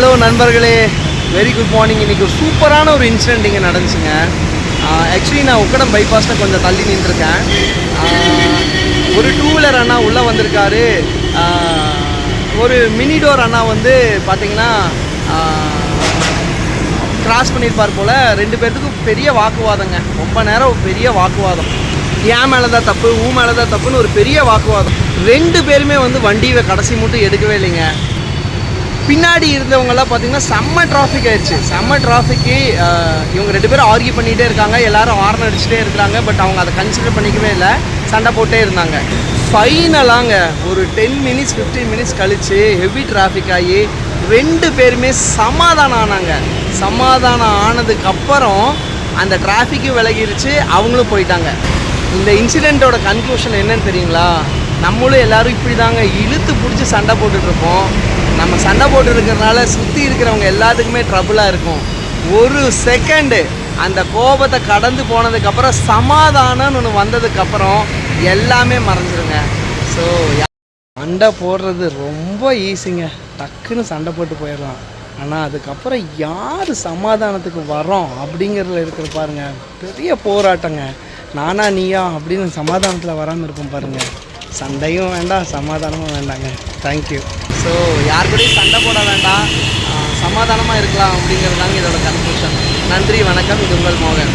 Hello நண்பர்களே. Very good morning இன்றைக்கி ஒரு சூப்பரான ஒரு இன்சிடென்ட் இங்கே நடந்துச்சுங்க. ஆக்சுவலி நான் உக்கடம் பைபாஸில் கொஞ்சம் தள்ளி நின்றுருக்கேன். ஒரு டூ வீலர் அண்ணா உள்ளே வந்திருக்காரு. ஒரு மினி டோர் அண்ணா வந்து பார்த்தீங்கன்னா கிராஸ் பண்ணியிருப்பார் போல். ரெண்டு பேர்த்துக்கும் பெரிய வாக்குவாதங்க. ரொம்ப நேரம் பெரிய வாக்குவாதம். ஏன் மேலே தான் தப்பு ஊ மேலே தான் தப்புன்னு ஒரு பெரிய வாக்குவாதம். ரெண்டு பேருமே வந்து வண்டியை கடைசி மட்டும் எடுக்கவே இல்லைங்க. பின்னாடி இருந்தவங்கெல்லாம் பார்த்தீங்கன்னா செம்ம டிராஃபிக் ஆயிடுச்சு. செம்ம டிராஃபிக்கு இவங்க ரெண்டு பேரும் ஆர்கியூ பண்ணிகிட்டே இருக்காங்க. எல்லாரும் ஹார்ன் அடிச்சுட்டே இருக்கிறாங்க. பட் அவங்க அதை கன்சிடர் பண்ணிக்கவே இல்லை. சண்டை போட்டே இருந்தாங்க. ஃபைனலாங்க ஒரு டென் மினிட்ஸ் 15 மினிட்ஸ் கழித்து ஹெவி டிராஃபிக் ஆகி ரெண்டு பேருமே சமாதானம் ஆனாங்க. சமாதானம் ஆனதுக்கப்புறம் அந்த டிராஃபிக்கும் விலகிருச்சு. அவங்களும் போயிட்டாங்க. இந்த இன்சிடெண்ட்டோட கன்க்ளூஷன் என்னன்னு தெரியுங்களா? நம்மளும் எல்லாரும் இப்படி தாங்க இழுத்து பிடிச்சி சண்டை போட்டுட்ருப்போம். நம்ம சண்டை போட்டு இருக்கிறனால சுற்றி இருக்கிறவங்க எல்லாத்துக்குமே ட்ரபுளாக இருக்கும். ஒரு செகண்டு அந்த கோபத்தை கடந்து போனதுக்கப்புறம் சமாதானம்னு ஒன்று வந்ததுக்கப்புறம் எல்லாமே மறைஞ்சிருங்க ஸோ சண்டை போடுறது ரொம்ப ஈஸிங்க டக்குன்னு சண்டை போட்டு போயிடலாம். ஆனால் அதுக்கப்புறம் யார் சமாதானத்துக்கு வரோம் அப்படிங்கிறதுல இருக்கிற பாருங்க பெரிய போராட்டங்க. நானா நீயா அப்படின்னு சமாதானத்தில் வராமல் இருக்கும் பாருங்கள் சண்டையும் வேண்டாம் சமாதானமும் வேண்டாங்க. தேங்க்யூ ஸோ யார் கூடயும் சண்டை போட வேண்டாம். சமாதானமாக இருக்கலாம் அப்படிங்கிறது தாங்க இதோட கன்க்ளூஷன் நன்றி வணக்கம். இது உங்கள் மோகன்.